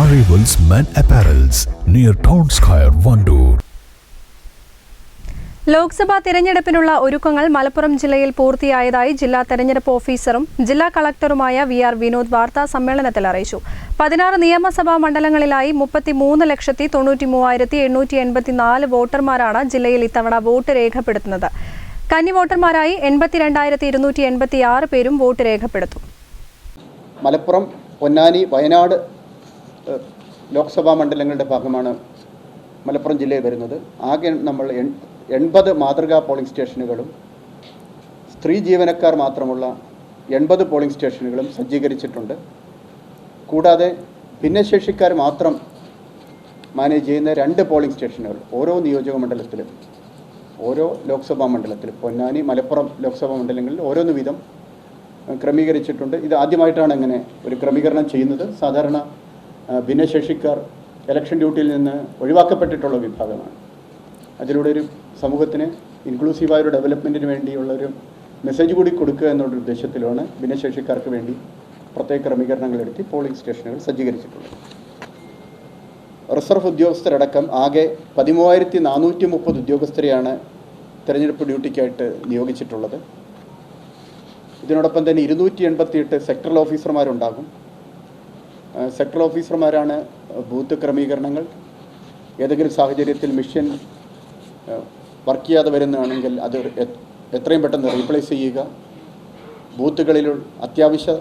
Arrivals Men Apparels near Town Square, Vandoor. Lok Sabha തിരഞ്ഞെടുപ്പിനുള്ള ഒരുക്കങ്ങൾ മലപ്പുറം ജില്ലയിൽ പൂർത്തിയായതായി ജില്ലാ തെരഞ്ഞെടുപ്പ് ഓഫീസറും ജില്ലാ കളക്ടറുമായ വി ആർ വിനോദ് വാർത്താ സമ്മേളനത്തിൽ അറിയിച്ചു. പതിനാറ് നിയമസഭാ മണ്ഡലങ്ങളിലായി മുപ്പത്തിമൂന്ന് ലക്ഷത്തി തൊണ്ണൂറ്റി മൂവായിരത്തി എണ്ണൂറ്റി എൺപത്തിനാല് വോട്ടർമാരാണ് ജില്ലയിൽ ഇത്തവണ വോട്ട് രേഖപ്പെടുത്തുന്നത്. കന്നി വോട്ടർമാരായി എൺപത്തിരണ്ടായിരത്തി ഇരുന്നൂറ്റി എൺപത്തി ആറ് പേരും വോട്ട് രേഖപ്പെടുത്തും. മലപ്പുറം പൊന്നാനി വയനാട് ലോക്സഭാ മണ്ഡലങ്ങളുടെ ഭാഗമാണ് മലപ്പുറം ജില്ലയിൽ വരുന്നത്. ആകെ നമ്മൾ എൺ- എൺപത് മാതൃകാ പോളിംഗ് സ്റ്റേഷനുകളും സ്ത്രീ ജീവനക്കാർ മാത്രമുള്ള എൺപത് പോളിംഗ് സ്റ്റേഷനുകളും സജ്ജീകരിച്ചിട്ടുണ്ട്. കൂടാതെ ഭിന്നശേഷിക്കാർ മാത്രം മാനേജ് ചെയ്യുന്ന രണ്ട് പോളിംഗ് സ്റ്റേഷനുകൾ ഓരോ നിയോജക മണ്ഡലത്തിലും ഓരോ ലോക്സഭാ മണ്ഡലത്തിലും പൊന്നാനി മലപ്പുറം ലോക്സഭാ മണ്ഡലങ്ങളിൽ ഓരോന്ന് വീതം ക്രമീകരിച്ചിട്ടുണ്ട്. ഇത് ആദ്യമായിട്ടാണ് ഇങ്ങനെ ഒരു ക്രമീകരണം ചെയ്യുന്നത്. സാധാരണ ഭിന്നശേഷിക്കാർ ഇലക്ഷൻ ഡ്യൂട്ടിയിൽ നിന്ന് ഒഴിവാക്കപ്പെട്ടിട്ടുള്ള വിഭാഗമാണ്. അതിലൂടെ ഒരു സമൂഹത്തിന് ഇൻക്ലൂസീവായ ഒരു ഡെവലപ്മെന്റിന് വേണ്ടിയുള്ള ഒരു മെസ്സേജ് കൂടി കൊടുക്കുക എന്നുള്ള ഉദ്ദേശത്തിലാണ് ഭിന്നശേഷിക്കാർക്ക് വേണ്ടി പ്രത്യേക ക്രമീകരണങ്ങൾ എടുത്തി പോളിംഗ് സ്റ്റേഷനുകൾ സജ്ജീകരിച്ചിട്ടുള്ളത്. റിസർവ് ഉദ്യോഗസ്ഥരടക്കം ആകെ പതിമൂവായിരത്തി നാനൂറ്റി മുപ്പത് ഉദ്യോഗസ്ഥരെയാണ് തെരഞ്ഞെടുപ്പ് ഡ്യൂട്ടിക്കായിട്ട് നിയോഗിച്ചിട്ടുള്ളത്. ഇതിനോടൊപ്പം തന്നെ ഇരുന്നൂറ്റി എൺപത്തിയെട്ട് സെക്ടറൽ ഓഫീസർമാരുണ്ടാകും ആ, സെക്ടറൽ ഓഫീസർമാരാണ് ബൂത്ത് ക്രമീകരണങ്ങൾ ഏതെങ്കിലും സാഹചര്യത്തിൽ മിഷൻ വർക്ക് ചെയ്യാതെ വരുന്നതാണെങ്കിൽ അത് എത്രയും പെട്ടെന്ന് റീപ്ലേസ് ചെയ്യുക. ബൂത്തുകളിൽ അത്യാവശ്യ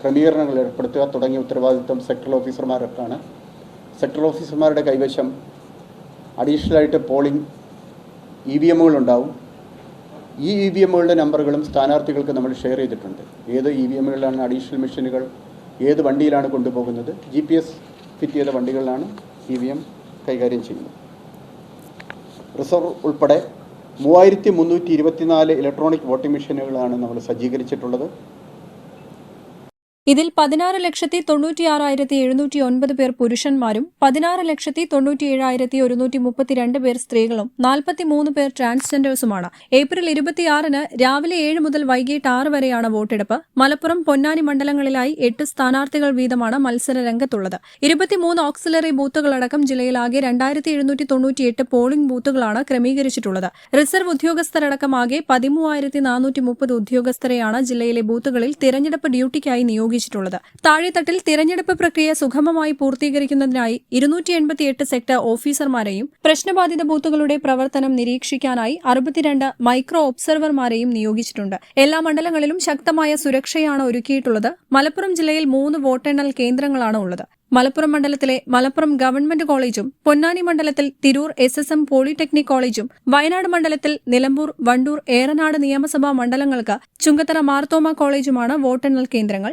ക്രമീകരണങ്ങൾ ഏർപ്പെടുത്തുക തുടങ്ങിയ ഉത്തരവാദിത്വം സെക്ടർ ഓഫീസർമാർക്കാണ് സെക്ടർ ഓഫീസർമാരുടെ കൈവശം അഡീഷണലായിട്ട് പോളിംഗ് ഇ വി എമ്മുകളുണ്ടാവും ഈ ഇ വി എമ്മുകളുടെ നമ്പറുകളും സ്ഥാനാർത്ഥികൾക്ക് നമ്മൾ ഷെയർ ചെയ്തിട്ടുണ്ട്. ഏത് ഇ വി എമ്മുകളിലാണ് അഡീഷണൽ മെഷീനുകൾ ഏത് വണ്ടിയിലാണ് കൊണ്ടുപോകുന്നത്? ജി പി എസ് ഫിറ്റ് ചെയ്ത വണ്ടികളിലാണ് ഇ വി എം കൈകാര്യം ചെയ്യുന്നത്. റിസർവ് ഉൾപ്പെടെ മൂവായിരത്തി മുന്നൂറ്റി ഇരുപത്തിനാല് ഇലക്ട്രോണിക് വോട്ടിംഗ് മെഷീനുകളാണ് നമ്മൾ സജ്ജീകരിച്ചിട്ടുള്ളത്. ഇതിൽ പതിനാറ് ലക്ഷത്തി തൊണ്ണൂറ്റിയാറായിരത്തി എഴുന്നൂറ്റി ഒൻപത് പേർ പുരുഷന്മാരും പതിനാറ് ലക്ഷത്തി തൊണ്ണൂറ്റിയേഴായിരത്തി ഒരുന്നൂറ്റി മുപ്പത്തിരണ്ട് പേർ സ്ത്രീകളും നാൽപ്പത്തിമൂന്ന് പേർ ട്രാൻസ്ജെൻഡേഴ്സുമാണ്. ഏപ്രിൽ ഇരുപത്തിയാറിന് രാവിലെ ഏഴ് മുതൽ വൈകിട്ട് ആറ് വരെയാണ് വോട്ടെടുപ്പ്. മലപ്പുറം പൊന്നാനി മണ്ഡലങ്ങളിലായി എട്ട് സ്ഥാനാർത്ഥികൾ വീതമാണ് മത്സര രംഗത്തുള്ളത്. ഇരുപത്തിമൂന്ന് ഓക്സിലറി ബൂത്തുകളടക്കം ജില്ലയിലാകെ രണ്ടായിരത്തി എഴുന്നൂറ്റി തൊണ്ണൂറ്റിയെട്ട് പോളിംഗ് ബൂത്തുകളാണ് ക്രമീകരിച്ചിട്ടുള്ളത്. റിസർവ് ഉദ്യോഗസ്ഥരടക്കം ആകെ പതിമൂവായിരത്തി നാനൂറ്റി മുപ്പത് ഉദ്യോഗസ്ഥരെയാണ് ജില്ലയിലെ ബൂത്തുകളിൽ തിരഞ്ഞെടുപ്പ് ഡ്യൂട്ടിക്കായി നിയോഗിച്ചിട്ടുള്ളത് താഴെത്തട്ടിൽ തിരഞ്ഞെടുപ്പ് പ്രക്രിയ സുഗമമായി പൂർത്തീകരിക്കുന്നതിനായി ഇരുന്നൂറ്റി എൺപത്തിയെട്ട് സെക്ടർ ഓഫീസർമാരെയും പ്രശ്നബാധിത ബൂത്തുകളുടെ പ്രവർത്തനം നിരീക്ഷിക്കാനായി അറുപത്തിരണ്ട് മൈക്രോ ഒബ്സർവർമാരെയും നിയോഗിച്ചിട്ടുണ്ട്. എല്ലാ മണ്ഡലങ്ങളിലും ശക്തമായ സുരക്ഷയാണ് ഒരുക്കിയിട്ടുള്ളത്. മലപ്പുറം ജില്ലയിൽ മൂന്ന് വോട്ടെണ്ണൽ കേന്ദ്രങ്ങളാണ് ഉള്ളത്. മലപ്പുറം മണ്ഡലത്തിലെ മലപ്പുറം ഗവൺമെന്റ് കോളേജും പൊന്നാനി മണ്ഡലത്തിൽ Tirur S S M polytechnic കോളേജും വയനാട് മണ്ഡലത്തിൽ നിലമ്പൂർ വണ്ടൂർ ഏറനാട് നിയമസഭാ മണ്ഡലങ്ങൾക്ക് ചുങ്കത്തറ മാർത്തോമ കോളേജുമാണ് വോട്ടെണ്ണൽ കേന്ദ്രങ്ങൾ.